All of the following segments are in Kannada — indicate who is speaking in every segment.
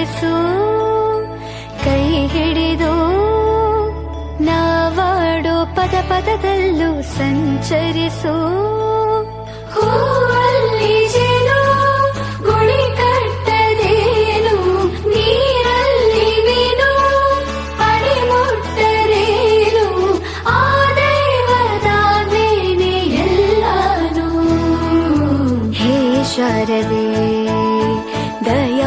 Speaker 1: ಮುನ್ನಡೆಸು ಕೈ ಹಿಡಿದು ನಾವಾಡೋ ಪದ ಪದದಲ್ಲೂ ಸಂಚರಿಸು. ಹೂವಲ್ಲಿ ಜೇನು ಗುಳಿ ಕಟ್ಟದೇನು ನೀರಲ್ಲಿ ಮೀನು ಅಡಿ ಮುಟ್ಟರೇನು ಆ ದೈವದಾನೇನೆ ಎಲ್ಲಾನು. ಹೇ ಶಾರದೆ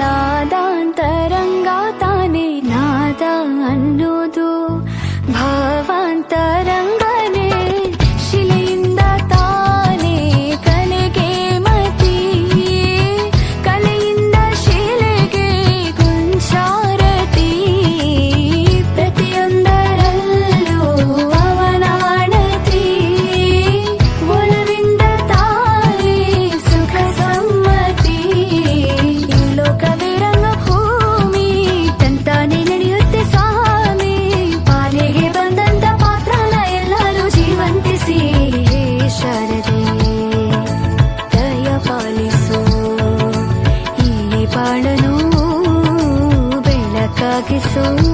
Speaker 1: ನಾದಾಂತರಂಗ ತಾನೆ ನಾದ ಅನ್ನೋದು ಈ ಬಾಳನು ಬೆಳಕಾಗಿಸು